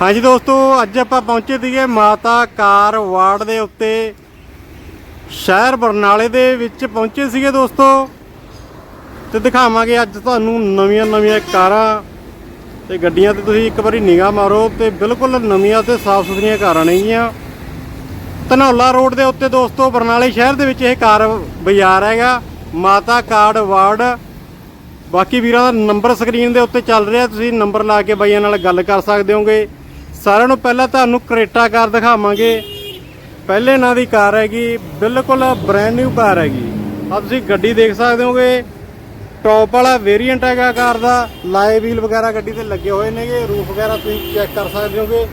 ਹਾਂਜੀ ਦੋਸਤੋ, ਅੱਜ ਆਪਾਂ ਪਹੁੰਚੇ ਸੀਗੇ ਮਾਤਾ ਕਾਰ ਵਾਰਡ ਦੇ ਉੱਤੇ। ਸ਼ਹਿਰ ਬਰਨਾਲੇ ਦੇ ਵਿੱਚ ਪਹੁੰਚੇ ਸੀਗੇ ਦੋਸਤੋ। ਤੇ ਦਿਖਾਵਾਂਗੇ ਅੱਜ ਤੁਹਾਨੂੰ ਨਵੀਆਂ ਨਵੀਆਂ ਕਾਰਾਂ। ਤੇ ਗੱਡੀਆਂ ਤੇ ਤੁਸੀਂ ਇੱਕ ਵਾਰੀ ਨਿਗਾਹ ਮਾਰੋ ਤੇ ਬਿਲਕੁਲ ਨਵੀਆਂ ਤੇ ਸਾਫ਼ ਸੁਥਰੀਆਂ ਕਾਰਾਂ ਨੇਗੀਆਂ ਧਨੌਲਾ ਰੋਡ ਦੇ ਉੱਤੇ ਦੋਸਤੋ, ਬਰਨਾਲੇ ਸ਼ਹਿਰ ਦੇ ਵਿੱਚ ਇਹ ਕਾਰ ਬਾਜ਼ਾਰ ਹੈਗਾ, ਮਾਤਾ ਕਾਰਡ ਵਾਰਡ। ਬਾਕੀ ਵੀਰਾਂ ਦਾ ਨੰਬਰ ਸਕਰੀਨ ਦੇ ਉੱਤੇ ਚੱਲ ਰਿਹਾ, ਤੁਸੀਂ ਨੰਬਰ ਲਾ ਕੇ ਬਾਈਆਂ ਨਾਲ ਗੱਲ ਕਰ ਸਕਦੇ ਹੋਗੇ। ਸਾਰਿਆਂ ਨੂੰ ਪਹਿਲਾਂ ਤੁਹਾਨੂੰ ਕਰੇਟਾ ਕਾਰ ਦਿਖਾਵਾਂਗੇ। ਪਹਿਲੇ ਨਾਂ ਦੀ ਕਾਰ ਹੈਗੀ, ਬਿਲਕੁਲ ਬ੍ਰੈਂਡ ਨਿਊ ਕਾਰ ਹੈਗੀ। ਆ ਤੁਸੀਂ ਗੱਡੀ ਦੇਖ ਸਕਦੇ ਹੋਗੇ ਟੌਪ ਵਾਲਾ ਵੇਰੀਐਂਟ ਹੈਗਾ ਕਾਰ ਦਾ, ਲਾਏ ਵੀਲ ਵਗੈਰਾ ਗੱਡੀ ਤੇ ਲੱਗੇ ਹੋਏ ਨੇਗੇ ਰੂਫ ਵਗੈਰਾ ਤੁਸੀਂ ਚੈੱਕ ਕਰ ਸਕਦੇ ਹੋਗੇ।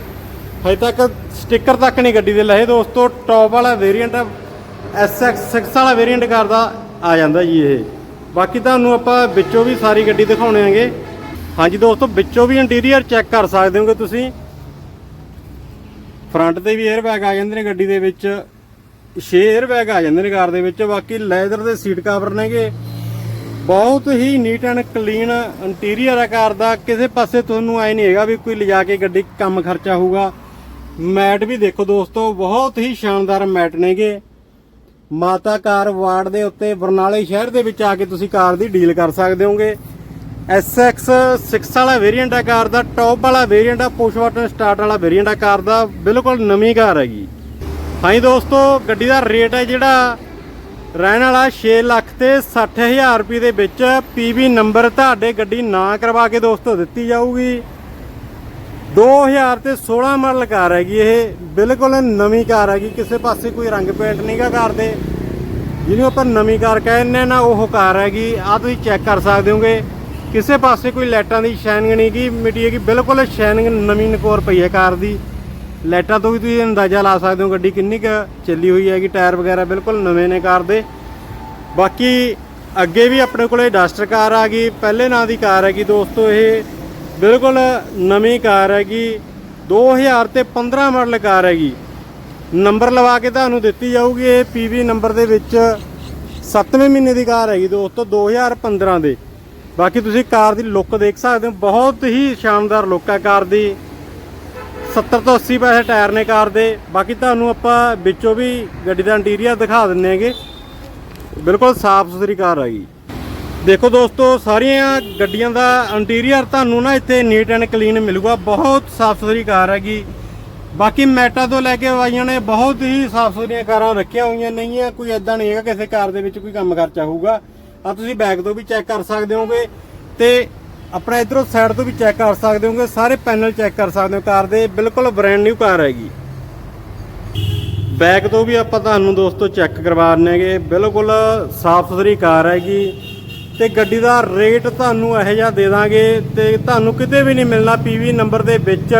ਹਜੇ ਤੱਕ ਸਟicker ਤੱਕ ਨਹੀਂ ਗੱਡੀ ਦੇ ਲਏ ਦੋਸਤੋ ਟੌਪ ਵਾਲਾ ਵੇਰੀਐਂਟ SX6 ਵਾਲਾ ਵੇਰੀਐਂਟ ਕਾਰ ਦਾ ਆ ਜਾਂਦਾ ਜੀ ਇਹ। ਬਾਕੀ ਤੁਹਾਨੂੰ ਆਪਾਂ ਵਿੱਚੋਂ ਵੀ ਸਾਰੀ ਗੱਡੀ ਦਿਖਾਉਣੇ ਆਂਗੇ ਹਾਂਜੀ ਦੋਸਤੋ, ਵਿੱਚੋਂ ਵੀ ਇੰਟੀਰੀਅਰ ਚੈੱਕ ਕਰ ਸਕਦੇ ਹੋਗੇ ਤੁਸੀਂ। ਫਰੰਟ ਤੇ ਵੀ 에ਅਰ ਬੈਗ ਆ ਜਾਂਦੇ ਨੇ ਗੱਡੀ ਦੇ ਵਿੱਚ। 6 에ਅਰ ਬੈਗ ਆ ਜਾਂਦੇ ਨੇ ਕਾਰ ਦੇ ਵਿੱਚ। ਬਾਕੀ ਲੈਦਰ ਦੇ ਸੀਟ ਕਵਰ ਨੇਗੇ। ਬਹੁਤ ਹੀ ਨੀਟ ਐਂਡ ਕਲੀਨ ਇੰਟੀਰੀਅਰ ਹੈ ਕਾਰ ਦਾ। ਕਿਸੇ ਪਾਸੇ ਤੁਹਾਨੂੰ ਐ ਨਹੀਂ ਹੈਗਾ ਵੀ ਕੋਈ ਲਿਜਾ ਕੇ ਗੱਡੀ ਕੰਮ ਖਰਚਾ ਹੋਊਗਾ। ਮੈਟ ਵੀ ਦੇਖੋ ਦੋਸਤੋ, ਬਹੁਤ ਹੀ ਸ਼ਾਨਦਾਰ ਮੈਟ ਨੇਗੇ। ਮਾਤਾ ਕਾਰ ਵਾਰਡ ਦੇ ਉੱਤੇ ਬਰਨਾਲੇ ਸ਼ਹਿਰ ਦੇ ਵਿੱਚ ਆ ਕੇ ਤੁਸੀਂ ਕਾਰ ਦੀ ਡੀਲ ਕਰ ਸਕਦੇ ਹੋਗੇ। SX 6 ਵਾਲਾ ਵੇਰੀਐਂਟ ਆ ਕਾਰ ਦਾ ਟੌਪ ਵਾਲਾ ਵੇਰੀਐਂਟ ਆ ਪੁਸ਼ ਬਟਨ ਸਟਾਰਟ ਵਾਲਾ ਵੇਰੀਐਂਟ ਆ ਕਾਰ ਦਾ, ਬਿਲਕੁਲ ਨਵੀਂ ਕਾਰ ਹੈਗੀ। ਹਾਂਜੀ ਦੋਸਤੋ, ਗੱਡੀ ਦਾ ਰੇਟ ਹੈ ਜਿਹੜਾ, ਰਹਿਣ ਵਾਲਾ 6 ਲੱਖ ਤੇ 60000 ਰੁਪਏ ਦੇ ਵਿੱਚ PV ਨੰਬਰ ਤੁਹਾਡੇ ਗੱਡੀ ਨਾ ਕਰਵਾ ਕੇ ਦੋਸਤੋ ਦਿੱਤੀ ਜਾਊਗੀ। 2000 ਤੇ 16 ਮਾਡਲ ਕਾਰ ਹੈਗੀ ਇਹ, ਬਿਲਕੁਲ ਨਵੀਂ ਕਾਰ ਹੈਗੀ, ਕਿਸੇ ਪਾਸੇ ਕੋਈ ਰੰਗ ਪੇਂਟ ਨਹੀਂਗਾ ਕਾਰ ਦੇ। ਜਿਹਨੂੰ ਆਪਾਂ ਨਵੀਂ ਕਾਰ ਕਹਿੰਦੇ ਨਾ, ਉਹ ਕਾਰ ਹੈਗੀ ਆ ਤੁਸੀਂ ਚੈੱਕ ਕਰ ਸਕਦੇ ਹੋਗੇ। ਕਿਸੇ ਪਾਸੇ ਕੋਈ ਲਾਈਟਾਂ ਦੀ ਸ਼ਾਈਨਿੰਗ ਨਹੀਂ ਗੀ, ਮਿੱਟੀ ਹੈਗੀ, ਬਿਲਕੁਲ ਸ਼ਾਈਨਿੰਗ ਨਵੀਂ ਨਕੋਰ ਪਈ ਹੈ ਕਾਰ ਦੀ। ਲਾਈਟਾਂ ਤੋਂ ਵੀ ਤੁਸੀਂ ਅੰਦਾਜ਼ਾ ਲਾ ਸਕਦੇ ਹੋ ਗੱਡੀ ਕਿੰਨੀ ਕੁ ਚੱਲੀ ਹੋਈ ਹੈਗੀ, ਟਾਇਰ ਵਗੈਰਾ ਬਿਲਕੁਲ ਨਵੇਂ ਨੇ ਕਾਰ ਦੇ। ਬਾਕੀ ਅੱਗੇ ਵੀ ਆਪਣੇ ਕੋਲੇ ਡਸਟਰ ਕਾਰ ਆ ਗਈ, ਪਹਿਲੇ ਨਾਂ ਦੀ ਕਾਰ ਹੈਗੀ ਦੋਸਤੋ ਇਹ, ਬਿਲਕੁਲ ਨਵੀਂ ਕਾਰ ਹੈਗੀ 2000 ਤੇ 15 ਮਾਡਲ ਕਾਰ ਹੈਗੀ। ਨੰਬਰ ਲਵਾ ਕੇ ਤੁਹਾਨੂੰ ਦਿੱਤੀ ਜਾਊਗੀ, ਇਹ ਪੀਵੀ ਨੰਬਰ ਦੇ ਵਿੱਚ 7ਵੇਂ ਮਹੀਨੇ ਦੀ ਕਾਰ ਹੈਗੀ ਦੋਸਤੋ 2015 ਦੇ। ਬਾਕੀ ਤੁਸੀਂ ਕਾਰ ਦੀ ਲੁੱਕ ਦੇਖ ਸਕਦੇ ਹੋ, ਬਹੁਤ ਹੀ ਸ਼ਾਨਦਾਰ ਲੁੱਕ ਹੈ ਕਾਰ ਦੀ। 70 ਤੋਂ 80 ਪੈਸੇ ਟਾਇਰ ਨੇ ਕਾਰ ਦੇ। ਬਾਕੀ ਤੁਹਾਨੂੰ ਆਪਾਂ ਵਿੱਚੋਂ ਵੀ ਗੱਡੀ ਦਾ ਇੰਟੀਰੀਅਰ ਦਿਖਾ ਦਿੰਨੇ ਹੈਗੇ। ਬਿਲਕੁਲ ਸਾਫ਼ ਸੁਥਰੀ ਕਾਰ ਹੈਗੀ। ਦੇਖੋ ਦੋਸਤੋ, ਸਾਰੀਆਂ ਗੱਡੀਆਂ ਦਾ ਇੰਟੀਰੀਅਰ ਤੁਹਾਨੂੰ ਨਾ ਇੱਥੇ ਨੀਟ ਐਂਡ ਕਲੀਨ ਮਿਲੂਗਾ। ਬਹੁਤ ਸਾਫ਼ ਸੁਥਰੀ ਕਾਰ ਹੈਗੀ। ਬਾਕੀ ਮੈਟਾ ਤੋਂ ਲੈ ਕੇ ਵਾਈਆਂ ਨੇ ਬਹੁਤ ਹੀ ਸਾਫ਼ ਸੁਥਰੀਆਂ ਕਾਰਾਂ ਰੱਖੀਆਂ ਹੋਈਆਂ ਨਹੀਂ ਆ ਕੋਈ ਐਦਾਂ ਨਹੀਂ ਹੈਗਾ, ਕਿਸੇ ਕਾਰ ਦੇ ਵਿੱਚ ਕੋਈ ਕੰਮ ਖਰਚਾ ਹੋਊਗਾ। ਆ ਤੁਸੀਂ ਬੈਕ ਤੋਂ ਵੀ ਚੈੱਕ ਕਰ ਸਕਦੇ ਹੋਗੇ ਤੇ ਆਪਣਾ ਇਧਰੋਂ ਸਾਈਡ ਤੋਂ ਵੀ ਚੈੱਕ ਕਰ ਸਕਦੇ ਹੋਗੇ ਸਾਰੇ ਪੈਨਲ ਚੈੱਕ ਕਰ ਸਕਦੇ ਹੋ, ਕਾਰ ਦੇ ਬਿਲਕੁਲ ਬ੍ਰੈਂਡ ਨਿਊ ਕਾਰ ਹੈਗੀ। ਬੈਕ ਤੋਂ ਵੀ ਆਪਾਂ ਤੁਹਾਨੂੰ ਦੋਸਤੋ ਚੈੱਕ ਕਰਵਾ ਦਿੰਨੇਗੇ ਬਿਲਕੁਲ ਸਾਫ਼ ਸੁਥਰੀ ਕਾਰ ਹੈਗੀ। ਤੇ ਗੱਡੀ ਦਾ ਰੇਟ ਤੁਹਾਨੂੰ ਇਹੋ ਜਿਹਾ ਦੇ ਦਾਂਗੇ ਤੇ ਤੁਹਾਨੂੰ ਕਿਤੇ ਵੀ ਨਹੀਂ ਮਿਲਣਾ ਪੀਵੀ ਨੰਬਰ ਦੇ ਵਿੱਚ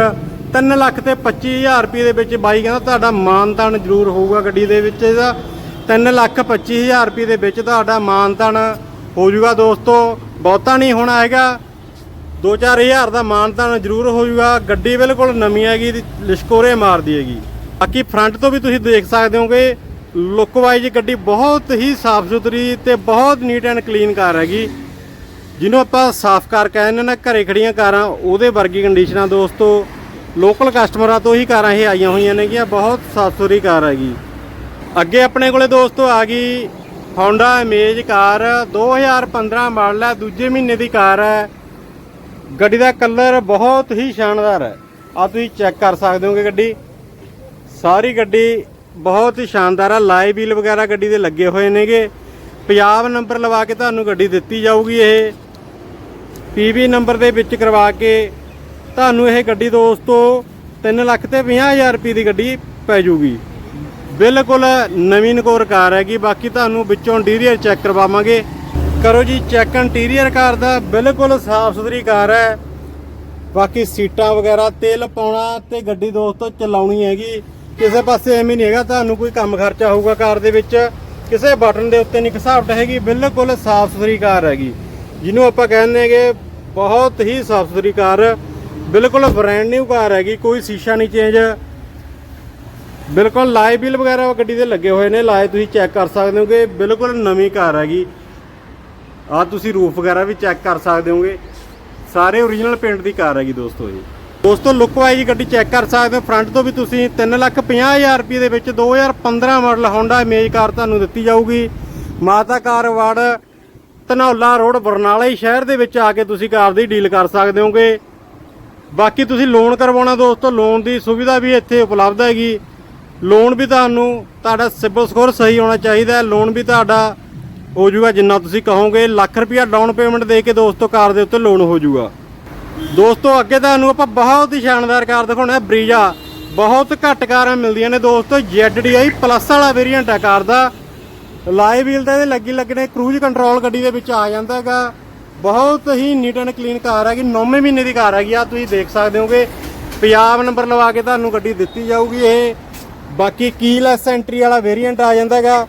3 ਲੱਖ ਤੇ 25000 ਰੁਪਏ ਦੇ ਵਿੱਚ ਬਾਈ ਕਹਿੰਦਾ ਤੁਹਾਡਾ ਮਾਨਤਾਨ ਜ਼ਰੂਰ ਹੋਊਗਾ ਗੱਡੀ ਦੇ ਵਿੱਚ, ਇਹਦਾ 3 ਲੱਖ 25000 ਰੁਪਏ ਦੇ ਵਿੱਚ ਤੁਹਾਡਾ ਮਾਨਤਾਨ ਹੋ ਜਾਊਗਾ ਦੋਸਤੋ। ਬਹੁਤਾ ਨਹੀਂ ਹੋਣਾ ਹੈਗਾ। 2-4000 ਦਾ ਮਾਨਤਾਨ ਜ਼ਰੂਰ ਹੋ ਜਾਊਗਾ ਗੱਡੀ ਬਿਲਕੁਲ ਨਵੀਂ ਹੈਗੀ ਤੇ ਲਿਸ਼ਕੋਰੇ ਮਾਰਦੀ ਹੈਗੀ। ਬਾਕੀ ਫਰੰਟ ਤੋਂ ਵੀ ਤੁਸੀਂ ਦੇਖ ਸਕਦੇ ਹੋਗੇ ਲੁੱਕ ਵਾਈਜ਼ ਗੱਡੀ ਬਹੁਤ ਹੀ ਸਾਫ਼ ਸੁਥਰੀ ਤੇ ਬਹੁਤ ਨੀਟ ਐਂਡ ਕਲੀਨ ਕਾਰ ਹੈਗੀ। ਜਿਹਨੂੰ ਆਪਾਂ ਸਾਫ਼ ਕਾਰ ਕਹਿੰਦੇ ਨਾ, ਘਰੇ ਖੜੀਆਂ ਕਾਰਾਂ, ਉਹਦੇ ਵਰਗੀ ਕੰਡੀਸ਼ਨਾਂ ਦੋਸਤੋ। ਲੋਕਲ ਕਸਟਮਰਾਂ ਤੋਂ ਹੀ ਕਾਰਾਂ ਇਹ ਆਈਆਂ ਹੋਈਆਂ ਨੇਗੀਆਂ, ਬਹੁਤ ਸਾਫ਼ ਸੁਥਰੀ ਕਾਰ ਹੈਗੀ। ਅੱਗੇ ਆਪਣੇ ਕੋਲੇ ਦੋਸਤੋ ਆ ਗਈ Honda Amaze ਕਾਰ 2015 ਮਾਡਲ ਹੈ, ਦੂਜੇ ਮਹੀਨੇ ਦੀ ਕਾਰ ਹੈ। ਗੱਡੀ ਦਾ ਕਲਰ ਬਹੁਤ ਹੀ ਸ਼ਾਨਦਾਰ ਹੈ। ਆ ਤੁਸੀਂ ਚੈੱਕ ਕਰ ਸਕਦੇ ਹੋਗੇ ਗੱਡੀ। ਸਾਰੀ ਗੱਡੀ ਬਹੁਤ ਹੀ ਸ਼ਾਨਦਾਰ ਹੈ। ਲਾਈ ਵੀਲ ਵਗੈਰਾ ਗੱਡੀ ਦੇ ਲੱਗੇ ਹੋਏ ਨੇਗੇ। ਪੰਜਾਬ ਨੰਬਰ ਲਵਾ ਕੇ ਤੁਹਾਨੂੰ ਗੱਡੀ ਦਿੱਤੀ ਜਾਊਗੀ ਇਹ। ਪੀਵੀ ਨੰਬਰ ਦੇ ਵਿੱਚ ਕਰਵਾ ਕੇ ਤੁਹਾਨੂੰ ਇਹ ਗੱਡੀ ਦੋਸਤੋ 3 ਲੱਖ ਤੇ 50000 ਰੁਪਏ ਦੀ ਗੱਡੀ ਪੈ ਜੂਗੀ। ਬਿਲਕੁਲ ਨਵੀਂ ਨਕੋਰ ਕਾਰ ਹੈਗੀ, ਬਾਕੀ ਤੁਹਾਨੂੰ ਵਿੱਚੋਂ ਇੰਟੀਰੀਅਰ ਚੈੱਕ ਕਰਵਾਵਾਂਗੇ। ਕਰੋ ਜੀ ਚੈੱਕ ਇੰਟੀਰੀਅਰ ਕਾਰ ਦਾ ਬਿਲਕੁਲ ਸਾਫ਼ ਸੁਥਰੀ ਕਾਰ ਹੈ। ਬਾਕੀ ਸੀਟਾਂ ਵਗੈਰਾ, ਤੇਲ ਪਾਉਣਾ ਤੇ ਗੱਡੀ ਦੋਸਤੋ ਚਲਾਉਣੀ ਹੈਗੀ। ਕਿਸੇ ਪਾਸੇ ਐਵੇਂ ਨਹੀਂ ਹੈਗਾ, ਤੁਹਾਨੂੰ ਕੋਈ ਕੰਮ ਖਰਚਾ ਹੋਊਗਾ ਕਾਰ ਦੇ ਵਿੱਚ। ਕਿਸੇ ਬਟਨ ਦੇ ਉੱਤੇ ਨਹੀਂ ਘਸਾਵਟ ਹੈਗੀ, ਬਿਲਕੁਲ ਸਾਫ਼ ਸੁਥਰੀ ਕਾਰ ਹੈਗੀ। ਜਿਹਨੂੰ ਆਪਾਂ ਕਹਿੰਦੇ ਹੈਗੇ, ਬਹੁਤ ਹੀ ਸਾਫ਼ ਸੁਥਰੀ ਕਾਰ। ਬਿਲਕੁਲ ਬ੍ਰੈਂਡ ਨਿਊ ਕਾਰ ਹੈਗੀ, ਕੋਈ ਸ਼ੀਸ਼ਾ ਨਹੀਂ ਚੇਂਜ ਬਿਲਕੁਲ ਲਾਈਵ ਬਿਲ ਵਗੈਰਾ ਗੱਡੀ ਦੇ ਲੱਗੇ ਹੋਏ ਨੇ, ਲਾਏ ਤੁਸੀਂ ਚੈੱਕ ਕਰ ਸਕਦੇ ਹੋਗੇ, ਬਿਲਕੁਲ ਨਵੀਂ ਕਾਰ ਹੈਗੀ। ਆ ਤੁਸੀਂ ਰੂਫ ਵਗੈਰਾ ਵੀ ਚੈੱਕ ਕਰ ਸਕਦੇ ਹੋਗੇ। ਸਾਰੇ ਓਰੀਜਨਲ ਪੇਂਟ ਦੀ ਕਾਰ ਹੈਗੀ ਦੋਸਤੋ ਜੀ ਦੋਸਤੋ ਲੁੱਕ ਵਾਈਜ਼ ਗੱਡੀ ਚੈੱਕ ਕਰ ਸਕਦੇ ਹੋ। ਫਰੰਟ ਤੋਂ ਵੀ ਤੁਸੀਂ 350000 ਰੁਪਏ ਦੇ ਵਿੱਚ 2015 ਮਾਡਲ Honda ਇਮੇਜ ਕਾਰ ਤੁਹਾਨੂੰ ਦਿੱਤੀ ਜਾਊਗੀ। ਮਾਤਾ ਕਾਰ ਅਵਾਰਡ ਧਨੌਲਾ ਰੋਡ, ਬਰਨਾਲੇ ਸ਼ਹਿਰ ਦੇ ਵਿੱਚ ਆ ਕੇ ਤੁਸੀਂ ਕਾਰ ਦੀ ਡੀਲ ਕਰ ਸਕਦੇ ਹੋਗੇ। ਬਾਕੀ ਤੁਸੀਂ ਲੋਨ ਕਰਵਾਉਣਾ ਦੋਸਤੋ ਲੋਨ ਦੀ ਸੁਵਿਧਾ ਵੀ ਇੱਥੇ ਉਪਲਬਧ ਹੈਗੀ। ਲੋਨ ਵੀ ਤੁਹਾਨੂੰ, ਤੁਹਾਡਾ ਸਿਬਲ ਸਕੋਰ ਸਹੀ ਹੋਣਾ ਚਾਹੀਦਾ ਲੋਨ ਵੀ ਤੁਹਾਡਾ ਹੋ ਜਾਊਗਾ, ਜਿੰਨਾ ਤੁਸੀਂ ਕਹੋਗੇ, ਲੱਖ ਰੁਪਇਆ ਡਾਊਨ ਪੇਮੈਂਟ ਦੇ ਕੇ ਦੋਸਤੋ ਕਾਰ ਦੇ ਉੱਤੇ ਲੋਨ ਹੋ ਜਾਊਗਾ। ਦੋਸਤੋ, ਅੱਗੇ ਤੁਹਾਨੂੰ ਆਪਾਂ ਬਹੁਤ ਹੀ ਸ਼ਾਨਦਾਰ ਕਾਰ ਦਿਖਾਉਣਾ ਬਰੀਜਾ। ਬਹੁਤ ਘੱਟ ਕਾਰਾਂ ਮਿਲਦੀਆਂ ਨੇ ਦੋਸਤੋ ZDI ਪਲੱਸ ਵਾਲਾ ਵੇਰੀਐਂਟ ਹੈ ਕਾਰ ਦਾ। ਲਾਈ ਵੀਲ ਤਾਂ ਇਹਦੇ ਲੱਗੀ ਲੱਗਣੇ ਕਰੂਜ਼ ਕੰਟਰੋਲ ਗੱਡੀ ਦੇ ਵਿੱਚ ਆ ਜਾਂਦਾ ਹੈਗਾ। ਬਹੁਤ ਹੀ ਨੀਟ ਐਂਡ ਕਲੀਨ ਕਾਰ ਹੈਗੀ 9ਵੇਂ ਮਹੀਨੇ ਦੀ ਕਾਰ ਹੈਗੀ ਆ, ਤੁਸੀਂ ਦੇਖ ਸਕਦੇ ਹੋਗੇ। ਪੰਜਾਬ ਨੰਬਰ ਲਵਾ ਕੇ ਤੁਹਾਨੂੰ ਗੱਡੀ ਦਿੱਤੀ ਜਾਊਗੀ ਇਹ। ਬਾਕੀ ਕੀਲੈਸ ਐਂਟਰੀ ਵਾਲਾ ਵੇਰੀਐਂਟ ਆ ਜਾਂਦਾ ਹੈਗਾ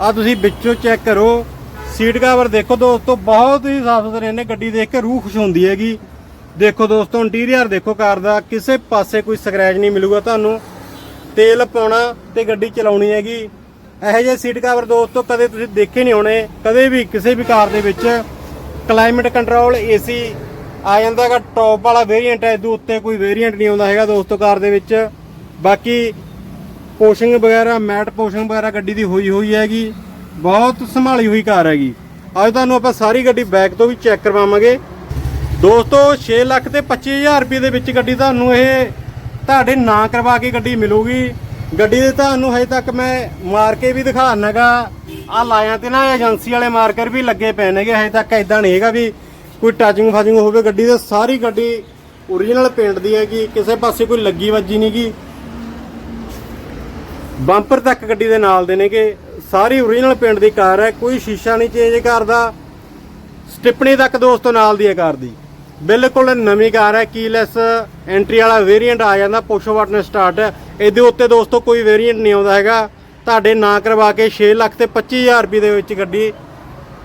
ਆ ਤੁਸੀਂ ਵਿੱਚੋਂ ਚੈੱਕ ਕਰੋ। ਸੀਟ ਕਵਰ ਦੇਖੋ ਦੋਸਤੋ, ਬਹੁਤ ਹੀ ਸਾਫ਼ ਸੁਥਰੇ ਨੇ। ਗੱਡੀ ਦੇਖ ਕੇ ਰੂਹ ਖੁਸ਼ ਹੁੰਦੀ ਹੈਗੀ। ਦੇਖੋ ਦੋਸਤੋ ਇੰਟੀਰੀਅਰ ਦੇਖੋ ਕਾਰ ਦਾ। ਕਿਸੇ ਪਾਸੇ ਕੋਈ ਸਕ੍ਰੈਚ ਨਹੀਂ ਮਿਲੂਗਾ ਤੁਹਾਨੂੰ। ਤੇਲ ਪਾਉਣਾ ਤੇ ਗੱਡੀ ਚਲਾਉਣੀ ਹੈਗੀ। ਇਹੋ ਜਿਹੇ ਸੀਟ ਕਵਰ ਦੋਸਤੋ, ਕਦੇ ਤੁਸੀਂ ਦੇਖੇ ਨਹੀਂ ਹੋਣੇ। ਕਦੇ ਵੀ ਕਿਸੇ ਵੀ ਕਾਰ ਦੇ ਵਿੱਚ ਕਲਾਈਮੇਟ ਕੰਟਰੋਲ ਏਸੀ ਆ ਜਾਂਦਾ ਹੈਗਾ ਟੌਪ ਵਾਲਾ ਵੇਰੀਐਂਟ ਹੈ, ਇਹਦੇ ਉੱਤੇ ਕੋਈ ਵੇਰੀਐਂਟ ਨਹੀਂ ਆਉਂਦਾ ਹੈਗਾ ਦੋਸਤੋ ਕਾਰ ਦੇ ਵਿੱਚ। ਬਾਕੀ ਪੋਸ਼ਿੰਗ ਵਗੈਰਾ, ਮੈਟ ਪੋਸ਼ਿੰਗ ਵਗੈਰਾ ਗੱਡੀ ਦੀ ਹੋਈ ਹੋਈ ਹੈਗੀ, ਬਹੁਤ ਸੰਭਾਲੀ ਹੋਈ ਕਾਰ ਹੈਗੀ। ਅੱਜ ਤੁਹਾਨੂੰ ਆਪਾਂ ਸਾਰੀ ਗੱਡੀ ਬੈਕ ਤੋਂ ਵੀ ਚੈੱਕ ਕਰਵਾਵਾਂਗੇ। ਦੋਸਤੋ 6 ਲੱਖ ਤੇ 25000 ਰੁਪਏ ਦੇ ਵਿੱਚ ਗੱਡੀ ਤੁਹਾਨੂੰ ਇਹ ਤੁਹਾਡੇ ਨਾਂ ਕਰਵਾ ਕੇ ਗੱਡੀ ਮਿਲੂਗੀ। ਗੱਡੀ ਦੇ ਤੁਹਾਨੂੰ ਹਜੇ ਤੱਕ ਮੈਂ ਮਾਰ ਕੇ ਵੀ ਦਿਖਾਣਾਗਾ ਆ ਲਾਇਆਂ ਤੇ ਨਾ ਏਜੰਸੀ ਵਾਲੇ ਮਾਰਕਰ ਵੀ ਲੱਗੇ ਪਏ ਨੇਗੇ, ਹਜੇ ਤੱਕ ਇਦਾਂ ਨਹੀਂ ਹੈਗਾ ਵੀ ਕੋਈ ਟੱਚਿੰਗ ਫਾਜਿੰਗ ਹੋਵੇ। ਗੱਡੀ ਦੇ ਸਾਰੀ ਗੱਡੀ ਓਰੀਜਨਲ ਪੇਂਟ ਦੀ ਹੈਗੀ, ਕਿਸੇ ਪਾਸੇ ਕੋਈ ਲੱਗੀ ਵੱਜੀ ਨਹੀਂਗੀ। ਬੰਪਰ ਤੱਕ ਗੱਡੀ ਦੇ ਨਾਲ ਦੇ ਨੇਗੇ। ਸਾਰੀ ਓਰੀਜਨਲ ਪਿੰਡ ਦੀ ਕਾਰ ਹੈ, ਕੋਈ ਸ਼ੀਸ਼ਾ ਨਹੀਂ ਚੇਂਜ ਕਰਦਾ ਸਟਿਪਣੀ ਤੱਕ ਦੋਸਤੋ ਨਾਲ ਦੀ ਹੈ ਕਾਰ ਦੀ। ਬਿਲਕੁਲ ਨਵੀਂ ਕਾਰ ਹੈ ਕੀਲੈਸ ਐਂਟਰੀ ਵਾਲਾ ਵੇਰੀਐਂਟ ਆ ਜਾਂਦਾ ਪੁਸ਼ ਬਟਨ ਸਟਾਰਟ ਹੈ। ਇਹਦੇ ਉੱਤੇ ਦੋਸਤੋ ਕੋਈ ਵੇਰੀਐਂਟ ਨਹੀਂ ਆਉਂਦਾ ਹੈਗਾ। ਤੁਹਾਡੇ ਨਾਂ ਕਰਵਾ ਕੇ 6 ਲੱਖ ਤੇ 25000 ਰੁਪਏ ਦੇ ਵਿੱਚ ਗੱਡੀ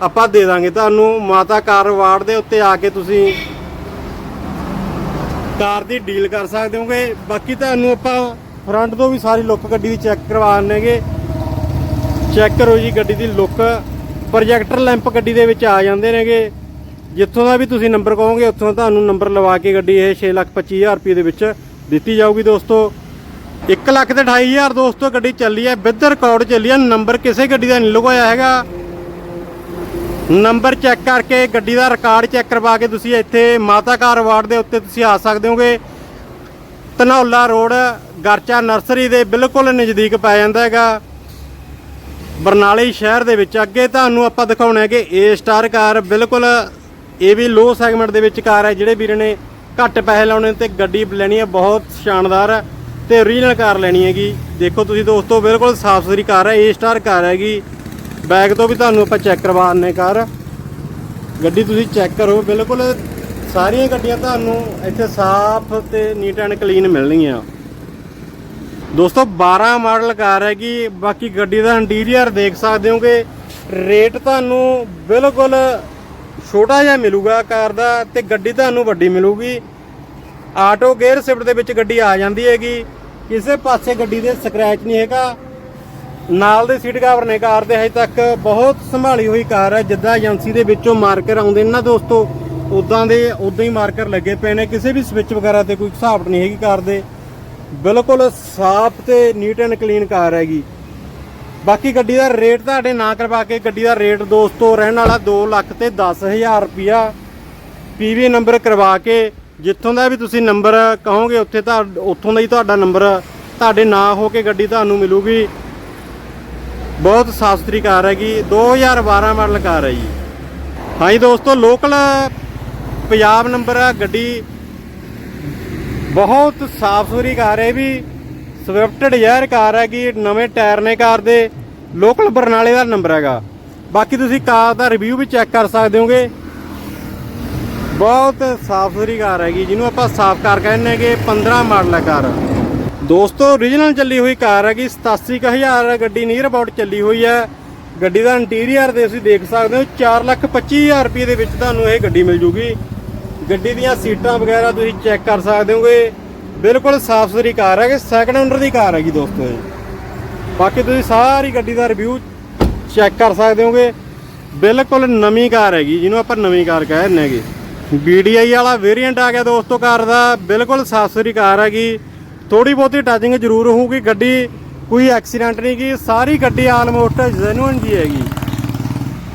ਆਪਾਂ ਦੇ ਦਾਂਗੇ। ਤੁਹਾਨੂੰ ਮਾਤਾ ਕਾਰ ਵਾਰਡ ਦੇ ਉੱਤੇ ਆ ਕੇ ਤੁਸੀਂ ਕਾਰ ਦੀ ਡੀਲ ਕਰ ਸਕਦੇ ਹੋਗੇ। ਬਾਕੀ ਤੁਹਾਨੂੰ ਆਪਾਂ ਫਰੰਟ ਤੋਂ ਵੀ ਸਾਰੀ ਲੁੱਕ ਗੱਡੀ ਦੀ ਚੈੱਕ ਕਰਵਾ ਨੇਗੇ। ਚੈੱਕ ਕਰੋ ਜੀ ਗੱਡੀ ਦੀ ਲੁੱਕ ਪ੍ਰੋਜੈਕਟਰ ਲੈਂਪ ਗੱਡੀ ਦੇ ਵਿੱਚ ਆ ਜਾਂਦੇ ਨੇਗੇ। ਜਿੱਥੋਂ ਦਾ ਵੀ ਤੁਸੀਂ ਨੰਬਰ ਕਹੋਗੇ, ਉੱਥੋਂ ਤੁਹਾਨੂੰ ਨੰਬਰ ਲਵਾ ਕੇ ਗੱਡੀ ਇਹ 625000 ਰੁਪਏ ਦੇ ਵਿੱਚ ਦਿੱਤੀ ਜਾਊਗੀ ਦੋਸਤੋ। 1 ਲੱਖ ਤੇ 28000 ਦੋਸਤੋ ਗੱਡੀ ਚੱਲੀ ਹੈ ਵਿਦ ਰਿਕਾਰਡ ਚੱਲੀ ਹੈ। ਨੰਬਰ ਕਿਸੇ ਗੱਡੀ ਦਾ ਨਹੀਂ ਲਗਵਾਇਆ ਹੈਗਾ। ਨੰਬਰ ਚੈੱਕ ਕਰਕੇ ਗੱਡੀ ਦਾ ਰਿਕਾਰਡ ਚੈੱਕ ਕਰਵਾ ਕੇ ਤੁਸੀਂ ਇੱਥੇ ਮਾਤਾ ਕਾਰ ਵਾਰਡ ਦੇ ਉੱਤੇ ਤੁਸੀਂ ਆ ਸਕਦੇ ਹੋਗੇ। ਧਨੌਲਾ ਰੋਡ ਗਰਚਾ ਨਰਸਰੀ ਦੇ ਬਿਲਕੁਲ ਨਜ਼ਦੀਕ ਪੈ ਜਾਂਦਾ ਹੈਗਾ। ਬਰਨਾਲੇ ਸ਼ਹਿਰ ਦੇ ਵਿੱਚ ਅੱਗੇ ਤੁਹਾਨੂੰ ਆਪਾਂ ਦਿਖਾਉਣਾ ਹੈ ਕਿ ਏ ਸਟਾਰ ਕਾਰ ਬਿਲਕੁਲ ਇਹ ਵੀ ਲੋ ਸੈਗਮੈਂਟ ਦੇ ਵਿੱਚ ਕਾਰ ਹੈ, ਜਿਹੜੇ ਵੀਰ ਨੇ ਘੱਟ ਪੈਸੇ ਲਾਉਣੇ ਤੇ ਗੱਡੀ ਲੈਣੀ ਹੈ, ਬਹੁਤ ਸ਼ਾਨਦਾਰ ਹੈ ਤੇ ਓਰੀਜਨਲ ਕਾਰ ਲੈਣੀ ਹੈਗੀ। ਦੇਖੋ ਤੁਸੀਂ ਦੋਸਤੋ, ਬਿਲਕੁਲ ਸਾਫ਼ ਸੁਥਰੀ ਕਾਰ ਹੈ ਏ ਸਟਾਰ ਕਾਰ ਹੈਗੀ। ਬੈਗ ਤੋਂ ਵੀ ਤੁਹਾਨੂੰ ਆਪਾਂ ਚੈੱਕ ਕਰਵਾ ਆਨੇ ਕਾਰ। ਗੱਡੀ ਤੁਸੀਂ ਚੈੱਕ ਕਰੋ, ਬਿਲਕੁਲ ਸਾਰੀਆਂ ਗੱਡੀਆਂ ਤੁਹਾਨੂੰ ਇੱਥੇ ਸਾਫ਼ ਤੇ ਨੀਟ ਐਂਡ ਕਲੀਨ ਮਿਲਣਗੀਆਂ। ਦੋਸਤੋ 12 ਮਾਡਲ ਕਾਰ ਹੈਗੀ। ਬਾਕੀ ਗੱਡੀ ਦਾ ਇੰਟੀਰੀਅਰ ਦੇਖ ਸਕਦੇ ਹੋਗੇ। ਰੇਟ ਤੁਹਾਨੂੰ ਬਿਲਕੁਲ ਛੋਟਾ ਜਿਹਾ ਮਿਲੂਗਾ ਕਾਰ ਦਾ ਤੇ ਗੱਡੀ ਤੁਹਾਨੂੰ ਵੱਡੀ ਮਿਲੂਗੀ। ਆਟੋ ਗੇਅਰ ਸ਼ਿਫਟ ਦੇ ਵਿੱਚ ਗੱਡੀ ਆ ਜਾਂਦੀ ਹੈਗੀ। ਕਿਸੇ ਪਾਸੇ ਗੱਡੀ ਦੇ ਸਕ੍ਰੈਚ ਨਹੀਂ ਹੈਗਾ। ਨਾਲ ਦੇ ਸੀਟ ਕਵਰ ਨੇ ਕਾਰ ਦੇ, ਹਜੇ ਤੱਕ ਬਹੁਤ ਸੰਭਾਲੀ ਹੋਈ ਕਾਰ ਹੈ। ਜਿੱਦਾਂ ਏਜੰਸੀ ਦੇ ਵਿੱਚੋਂ ਮਾਰਕਰ ਆਉਂਦੇ ਨੇ ਨਾ ਦੋਸਤੋ ਉਦਾਂ ਦੇ ਉਦਾਂ ਹੀ ਮਾਰਕਰ ਲੱਗੇ ਪਏ ਨੇ। ਕਿਸੇ ਵੀ ਸਵਿਚ ਵਗੈਰਾ ਤੇ ਕੋਈ ਹਿਸਾਬ ਨਹੀਂ ਹੈਗੀ ਕਾਰ ਦੇ। ਬਿਲਕੁਲ ਸਾਫ਼ ਤੇ ਨੀਟ ਐਂਡ ਕਲੀਨ ਕਾਰ ਹੈਗੀ। ਬਾਕੀ ਗੱਡੀ ਦਾ ਰੇਟ ਤੁਹਾਡੇ ਨਾ ਕਰਵਾ ਕੇ ਗੱਡੀ ਦਾ ਰੇਟ ਦੋਸਤੋ, ਰਹਿਣ ਵਾਲਾ 2 ਲੱਖ ਤੇ 10000 ਰੁਪਿਆ ਪੀਵੀ ਨੰਬਰ ਕਰਵਾ ਕੇ ਜਿੱਥੋਂ ਦਾ ਵੀ ਤੁਸੀਂ ਨੰਬਰ ਕਹੋਗੇ, ਉੱਥੇ ਤਾਂ ਉੱਥੋਂ ਦਾ ਹੀ ਤੁਹਾਡਾ ਨੰਬਰ, ਤੁਹਾਡੇ ਨਾਂ ਹੋ ਕੇ ਗੱਡੀ ਤੁਹਾਨੂੰ ਮਿਲੂਗੀ। ਬਹੁਤ ਸਾਫ਼ ਸੁਥਰੀ ਕਾਰ ਹੈਗੀ 2012 ਮਾਡਲ ਕਾਰ ਹੈ ਜੀ। ਹਾਂਜੀ ਦੋਸਤੋ ਲੋਕਲ ਪੰਜਾਬ ਨੰਬਰ ਗੱਡੀ ਬਹੁਤ ਸਾਫ਼ ਸੁਥਰੀ ਕਾਰ ਹੈ ਇਹ ਵੀ। ਸਵਿਫਟ ਡਿਜ਼ਾਇਰ ਕਾਰ ਹੈਗੀ, ਨਵੇਂ ਟਾਇਰ ਨੇ ਕਾਰ ਦੇ। ਲੋਕਲ ਬਰਨਾਲੇ ਦਾ ਨੰਬਰ ਹੈਗਾ। ਬਾਕੀ ਤੁਸੀਂ ਕਾਰ ਦਾ ਰਿਵਿਊ ਵੀ ਚੈੱਕ ਕਰ ਸਕਦੇ ਹੋਗੇ। ਬਹੁਤ ਸਾਫ਼ ਸੁਥਰੀ ਕਾਰ ਹੈਗੀ, ਜਿਹਨੂੰ ਆਪਾਂ ਸਾਫ਼ ਕਾਰ ਕਹਿੰਦੇ ਹੈਗੇ 15 ਮਾਡਲ ਹੈ ਕਾਰ। ਦੋਸਤੋ origignal ਚੱਲੀ ਹੋਈ ਕਾਰ ਹੈਗੀ 87000 ਗੱਡੀ ਨੀਅਰ ਅਬਾਊਟ ਚੱਲੀ ਹੋਈ ਹੈ। ਗੱਡੀ ਦਾ ਇੰਟੀਰੀਅਰ ਦੇ ਤੁਸੀਂ ਦੇਖ ਸਕਦੇ ਹੋ 425000 ਰੁਪਏ ਦੇ ਵਿੱਚ ਤੁਹਾਨੂੰ ਇਹ ਗੱਡੀ ਮਿਲ ਜੂਗੀ। ਗੱਡੀ ਦੀਆਂ ਸੀਟਾਂ ਵਗੈਰਾ ਤੁਸੀਂ ਚੈੱਕ ਕਰ ਸਕਦੇ ਹੋਗੇ। ਬਿਲਕੁਲ ਸਾਫ਼ ਸੁਥਰੀ ਕਾਰ ਹੈ ਕਿ ਸੈਕੰਡ ਓਨਰ ਦੀ ਕਾਰ ਹੈਗੀ ਦੋਸਤੋ ਇਹ। ਬਾਕੀ ਤੁਸੀਂ ਸਾਰੀ ਗੱਡੀ ਦਾ ਰਿਵਿਊ ਚੈੱਕ ਕਰ ਸਕਦੇ ਹੋਗੇ। ਬਿਲਕੁਲ ਨਵੀਂ ਕਾਰ ਹੈਗੀ, ਜਿਹਨੂੰ ਆਪਾਂ ਨਵੀਂ ਕਾਰ ਕਹਿ ਦਿੰਦੇ ਹੈਗੇ। BDI ਵਾਲਾ ਵੇਰੀਐਂਟ ਆ ਗਿਆ ਦੋਸਤੋ ਕਾਰ ਦਾ, ਬਿਲਕੁਲ ਸਾਫ਼ ਸੁਥਰੀ ਕਾਰ ਹੈਗੀ। ਥੋੜੀ ਬਹੁਤੀ ਟੱਚਿੰਗ ਜ਼ਰੂਰ ਹੋਊਗੀ ਗੱਡੀ, ਕੋਈ ਐਕਸੀਡੈਂਟ ਨਹੀਂ ਗੀ, ਸਾਰੀ ਗੱਡੀ ਆਲਮੋਸਟ ਜੈਨੂਇਨ ਜੀ ਹੈਗੀ।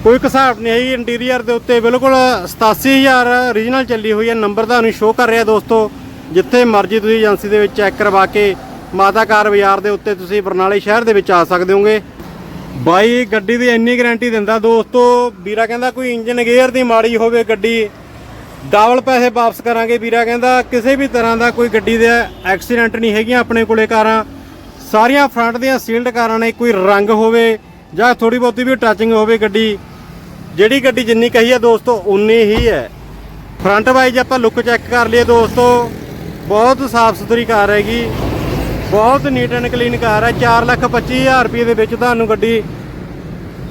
ਕੋਈ ਘਸਾਟ ਨਹੀਂ ਹੈਗੀ, ਇੰਟੀਰੀਅਰ ਦੇ ਉੱਤੇ ਬਿਲਕੁਲ 87000 ਓਰੀਜਨਲ ਚੱਲੀ ਹੋਈ ਹੈ ਨੰਬਰ ਤੁਹਾਨੂੰ ਸ਼ੋਅ ਕਰ ਰਿਹਾ ਦੋਸਤੋ, ਜਿੱਥੇ ਮਰਜ਼ੀ ਤੁਸੀਂ ਏਜੰਸੀ ਦੇ ਵਿੱਚ ਚੈੱਕ ਕਰਵਾ ਕੇ ਮਾਤਾ ਕਾਰ ਬਾਜ਼ਾਰ ਦੇ ਉੱਤੇ ਤੁਸੀਂ ਬਰਨਾਲੇ ਸ਼ਹਿਰ ਦੇ ਵਿੱਚ ਆ ਸਕਦੇ ਹੋਗੇ। ਬਾਈ, ਗੱਡੀ ਦੀ ਇੰਨੀ ਗਾਰੰਟੀ ਦਿੰਦਾ ਦੋਸਤੋ, ਵੀਰਾ ਕਹਿੰਦਾ ਕੋਈ ਇੰਜਨ ਗੇਅਰ ਦੀ ਮਾੜੀ ਹੋਵੇ ਗੱਡੀ ਡਬਲ ਪੈਸੇ ਵਾਪਸ ਕਰਾਂਗੇ, ਵੀਰਾ ਕਹਿੰਦਾ ਕਿਸੇ ਵੀ ਤਰ੍ਹਾਂ ਦਾ ਕੋਈ ਗੱਡੀ ਦਾ ਐਕਸੀਡੈਂਟ ਨਹੀਂ ਹੈਗੀਆਂ ਆਪਣੇ ਕੋਲੇ ਕਾਰਾਂ। ਸਾਰੀਆਂ ਫਰੰਟ ਦੀਆਂ ਸੀਲਡ ਕਾਰਾਂ ਨੇ, ਕੋਈ ਰੰਗ ਹੋਵੇ ਜਾਂ ਥੋੜੀ ਬਹੁਤੀ ਵੀ ਟੱਚਿੰਗ ਹੋਵੇ ਗੱਡੀ ਜਿਹੜੀ ਗੱਡੀ ਜਿੰਨੀ ਕਹੀ ਹੈ ਦੋਸਤੋ ਉਨੀ ਹੀ ਹੈ। ਫਰੰਟ ਵਾਈਜ਼ ਆਪਾਂ ਲੁੱਕ ਚੈੱਕ ਕਰ ਲਈਏ ਦੋਸਤੋ, ਬਹੁਤ ਸਾਫ਼ ਸੁਥਰੀ ਕਾਰ ਹੈਗੀ, ਬਹੁਤ ਨੀਟ ਐਂਡ ਕਲੀਨ ਕਾਰ ਹੈ। 425000 ਰੁਪਏ ਦੇ ਵਿੱਚ ਤੁਹਾਨੂੰ ਗੱਡੀ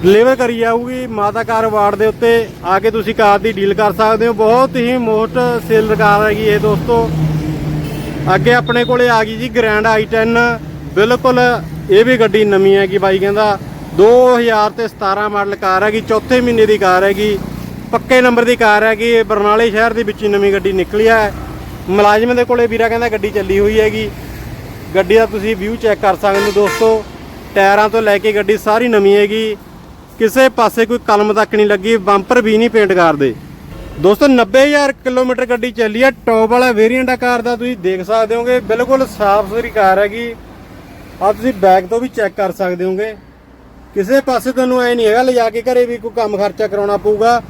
ਡਿਲੀਵਰ ਕਰੀ ਜਾਊਗੀ ਮਾਤਾ ਕਾਰ ਵਾਰਡ ਦੇ ਉੱਤੇ। ਆ ਕੇ ਤੁਸੀਂ ਕਾਰ ਦੀ ਡੀਲ ਕਰ ਸਕਦੇ ਹੋ। ਬਹੁਤ ਹੀ ਮੋਸਟ ਸੇਲ ਕਾਰ ਹੈਗੀ ਇਹ ਦੋਸਤੋ। ਅੱਗੇ ਆਪਣੇ ਕੋਲੇ ਆ ਗਈ ਜੀ ਗ੍ਰੈਂਡ i10 ਬਿਲਕੁਲ ਇਹ ਵੀ ਗੱਡੀ ਨਵੀਂ ਹੈਗੀ ਬਾਈ ਕਹਿੰਦਾ। 2000 ਤੇ 17 ਮਾਡਲ ਕਾਰ ਹੈਗੀ, ਚੌਥੇ ਮਹੀਨੇ ਦੀ ਕਾਰ ਹੈਗੀ। ਪੱਕੇ ਨੰਬਰ ਦੀ ਕਾਰ ਹੈਗੀ, ਇਹ ਬਰਨਾਲੇ ਸ਼ਹਿਰ ਦੇ ਵਿੱਚ ਨਵੀਂ ਗੱਡੀ ਨਿਕਲੀ ਹੈ ਮੁਲਾਜ਼ਮ ਦੇ ਕੋਲੇ ਵੀਰਾ ਕਹਿੰਦਾ ਗੱਡੀ ਚੱਲੀ ਹੋਈ ਹੈਗੀ। ਗੱਡੀ ਦਾ ਤੁਸੀਂ ਵਿਊ ਚੈੱਕ ਕਰ ਸਕਦੇ ਹੋ ਦੋਸਤੋ। ਟਾਇਰਾਂ ਤੋਂ ਲੈ ਕੇ ਗੱਡੀ ਸਾਰੀ ਨਵੀਂ ਹੈਗੀ। ਕਿਸੇ ਪਾਸੇ ਕੋਈ ਕਲਮ ਤੱਕ ਨਹੀਂ ਲੱਗੀ, ਬੰਪਰ ਵੀ ਨਹੀਂ ਪੇਂਟ ਕਰਦੇ ਦੋਸਤੋ 90000 ਕਿਲੋਮੀਟਰ ਗੱਡੀ ਚੱਲੀ ਹੈ ਟੌਪ ਵਾਲਾ ਵੇਰੀਐਂਟ ਆ ਕਾਰ ਦਾ, ਤੁਸੀਂ ਦੇਖ ਸਕਦੇ ਹੋਗੇ। ਬਿਲਕੁਲ ਸਾਫ਼ ਸੁਥਰੀ ਕਾਰ ਹੈਗੀ। ਆ ਤੁਸੀਂ ਬੈਕ ਤੋਂ ਵੀ ਚੈੱਕ ਕਰ ਸਕਦੇ ਹੋਗੇ। ਕਿਸੇ ਪਾਸੇ ਤੁਹਾਨੂੰ ਐ ਨਹੀਂ ਹੈਗਾ, ਲਿਜਾ ਕੇ ਘਰੇ ਵੀ ਕੋਈ ਕੰਮ ਖਰਚਾ ਕਰਾਉਣਾ ਪਊਗਾ,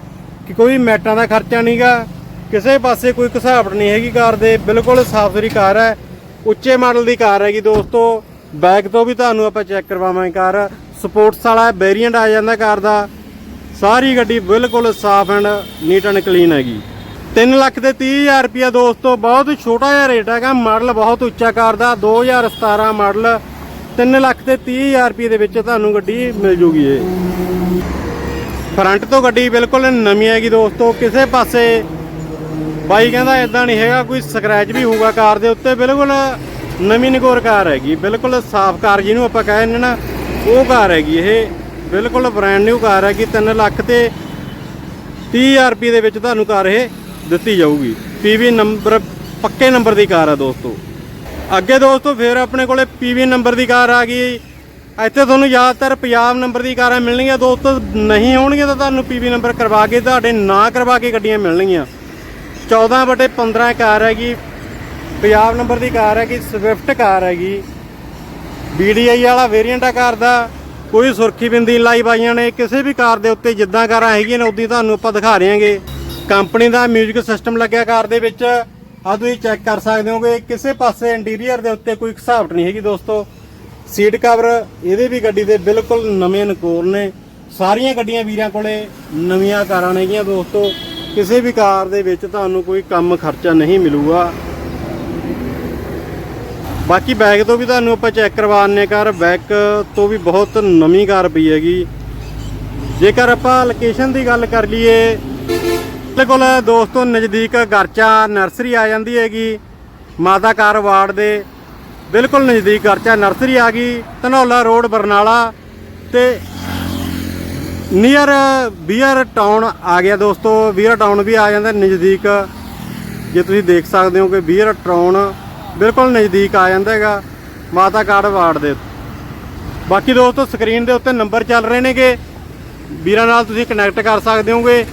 ਕਿ ਕੋਈ ਮੈਟਾਂ ਦਾ ਖਰਚਾ ਨਹੀਂਗਾ। ਕਿਸੇ ਪਾਸੇ ਕੋਈ ਘਸਾਵਟ ਨਹੀਂ ਹੈਗੀ ਕਾਰ ਦੇ, ਬਿਲਕੁਲ ਸਾਫ਼ ਸੁਥਰੀ ਕਾਰ ਹੈ। ਉੱਚੇ ਮਾਡਲ ਦੀ ਕਾਰ ਹੈਗੀ ਦੋਸਤੋ। ਬੈਕ ਤੋਂ ਵੀ ਤੁਹਾਨੂੰ ਆਪਾਂ ਚੈੱਕ ਕਰਵਾਵਾਂਗੇ ਕਾਰ। ਸਪੋਰਟਸ ਵਾਲਾ ਵੇਰੀਐਂਟ ਆ ਜਾਂਦਾ ਕਾਰ ਦਾ। ਸਾਰੀ ਗੱਡੀ ਬਿਲਕੁਲ ਸਾਫ਼ ਐਂਡ ਨੀਟ ਐਂਡ ਕਲੀਨ ਹੈਗੀ। 3 ਲੱਖ ਤੇ 30000 ਰੁਪਿਆ ਦੋਸਤੋ, ਬਹੁਤ ਛੋਟਾ ਜਿਹਾ ਰੇਟ ਹੈਗਾ। ਮਾਡਲ ਬਹੁਤ ਉੱਚਾ ਕਾਰ ਦਾ 2017 ਮਾਡਲ। 3 ਲੱਖ ਤੇ 30000 ਰੁਪਏ ਦੇ ਵਿੱਚ ਤੁਹਾਨੂੰ ਗੱਡੀ ਮਿਲ ਜੂਗੀ ਇਹ। ਫਰੰਟ ਤੋਂ ਗੱਡੀ ਬਿਲਕੁਲ ਨਵੀਂ ਹੈਗੀ ਦੋਸਤੋ, ਕਿਸੇ ਪਾਸੇ ਬਾਈ ਕਹਿੰਦਾ ਇਦਾਂ ਨਹੀਂ ਹੈਗਾ, ਕੋਈ ਸਕ੍ਰੈਚ ਵੀ ਹੋਊਗਾ ਕਾਰ ਦੇ ਉੱਤੇ, ਬਿਲਕੁਲ ਨਵੀਂ ਨਿਗੋਰ ਕਾਰ ਹੈਗੀ, ਬਿਲਕੁਲ ਸਾਫ਼ ਕਾਰ ਜਿਹਨੂੰ ਆਪਾਂ ਕਹਿੰਦੇ ਨਾ, ਉਹ ਕਾਰ ਹੈਗੀ ਇਹ, ਬਿਲਕੁਲ ਬ੍ਰਾਂਡ ਨਿਊ ਕਾਰ ਹੈਗੀ 3 ਲੱਖ ਤੇ 30000 ਰੁਪਏ ਦੇ ਵਿੱਚ ਤੁਹਾਨੂੰ ਕਾਰ ਇਹ ਦਿੱਤੀ ਜਾਊਗੀ। ਪੀਵੀ ਨੰਬਰ ਪੱਕੇ ਨੰਬਰ ਦੀ ਕਾਰ ਹੈ ਦੋਸਤੋ। ਅੱਗੇ ਦੋਸਤੋ, ਫਿਰ ਆਪਣੇ ਕੋਲੇ ਪੀਵੀ ਨੰਬਰ ਦੀ ਕਾਰ ਆ ਗਈ। ਇੱਥੇ ਤੁਹਾਨੂੰ ਜ਼ਿਆਦਾਤਰ ਪੰਜਾਬ ਨੰਬਰ ਦੀ ਕਾਰਾਂ ਮਿਲਣਗੀਆਂ। ਦੋਸਤੋ, ਨਹੀਂ ਹੋਣਗੀਆਂ ਤਾਂ ਤੁਹਾਨੂੰ ਪੀਵੀ ਨੰਬਰ ਕਰਵਾ ਕੇ, ਤੁਹਾਡੇ ਨਾਂ ਕਰਵਾ ਕੇ ਗੱਡੀਆਂ ਮਿਲਣਗੀਆਂ। 14 ਬਟੇ 15 ਕਾਰ ਹੈਗੀ। ਪੰਜਾਬ ਨੰਬਰ ਦੀ ਕਾਰ ਹੈਗੀ, ਸਵਿਫਟ ਕਾਰ ਹੈਗੀ। BDI ਵਾਲਾ ਵੇਰੀਐਂਟ ਆ ਕਾਰ ਦਾ। ਕੋਈ ਸੁਰਖੀ ਬਿੰਦੀ ਨੀ ਲਾਈ ਬਾਈਆਂ ਨੇ। ਕਿਸੇ ਵੀ ਕਾਰ ਦੇ ਉੱਤੇ ਜਿੱਦਾਂ ਕਾਰਾਂ ਹੈਗੀਆਂ ਨੇ, ਉਦੀ ਤੁਹਾਨੂੰ ਆਪਾਂ ਦਿਖਾ ਰਹੇ ਹਾਂਗੇ ਕੰਪਨੀ ਦਾ 뮤직 ਸਿਸਟਮ ਲੱਗਿਆ ਕਾਰ ਦੇ ਵਿੱਚ। ਆ ਤੁਸੀਂ ਚੈੱਕ ਕਰ ਸਕਦੇ ਹੋਗੇ, ਕਿਸੇ ਪਾਸੇ ਇੰਟੀਰੀਅਰ ਦੇ ਉੱਤੇ ਕੋਈ ਘਸਾਵਟ ਨਹੀਂ ਹੈਗੀ ਦੋਸਤੋ। ਸੀਟ ਕਵਰ ਇਹਦੇ ਵੀ ਗੱਡੀ ਦੇ ਬਿਲਕੁਲ ਨਵੇਂ ਨਕੋਰ ਨੇ। ਸਾਰੀਆਂ ਗੱਡੀਆਂ ਵੀਰਾਂ ਕੋਲੇ ਨਵੀਆਂ ਕਾਰਾਂ ਨੇਗੀਆਂ ਦੋਸਤੋ। ਕਿਸੇ ਵੀ ਕਾਰ ਦੇ ਵਿੱਚ ਤੁਹਾਨੂੰ ਕੋਈ ਕੰਮ ਖਰਚਾ ਨਹੀਂ ਮਿਲੂਗਾ। ਬਾਕੀ ਬੈਗ ਤੋਂ ਵੀ ਤੁਹਾਨੂੰ ਆਪਾਂ ਚੈੱਕ ਕਰਵਾਉਂਦੇ ਕਾਰ ਬੈਕ ਤੋਂ ਵੀ ਬਹੁਤ ਨਵੀਂ ਕਾਰ ਪਈ ਹੈਗੀ। ਜੇਕਰ ਆਪਾਂ ਲੋਕੇਸ਼ਨ ਦੀ ਗੱਲ ਕਰ ਲਈਏ ਬਿਲਕੁਲ ਦੋਸਤੋ ਨਜ਼ਦੀਕ ਗਰਚਾ ਨਰਸਰੀ ਆ ਜਾਂਦੀ ਹੈਗੀ, ਮਾਤਾ ਕਾਰ ਵਾਰਡ ਦੇ, ਬਿਲਕੁਲ ਨਜ਼ਦੀਕ ਗਰਚਾ ਨਰਸਰੀ ਆ ਗਈ, ਧਨੌਲਾ ਰੋਡ, ਬਰਨਾਲਾ ਤੇ ਨੀਅਰ ਬੀਅਰ ਟਾਊਨ ਆ ਗਿਆ ਦੋਸਤੋ, ਬੀਅਰ ਟਾਊਨ ਵੀ ਆ ਜਾਂਦਾ ਨਜ਼ਦੀਕ, ਜੇ ਤੁਸੀਂ ਦੇਖ ਸਕਦੇ ਹੋ ਕਿ ਬੀਅਰ ਟਾਊਨ ਬਿਲਕੁਲ ਨਜ਼ਦੀਕ ਆ ਜਾਂਦਾ ਹੈਗਾ, ਮਾਤਾ ਕਾਰਡ ਵਾਰਡ ਦੇ ਬਾਕੀ ਦੋਸਤੋ ਸਕਰੀਨ ਦੇ ਉੱਤੇ ਨੰਬਰ ਚੱਲ ਰਹੇ ਨੇਗੇ, ਵੀਰਾਂ ਨਾਲ ਤੁਸੀਂ ਕਨੈਕਟ ਕਰ ਸਕਦੇ ਹੋਗੇ।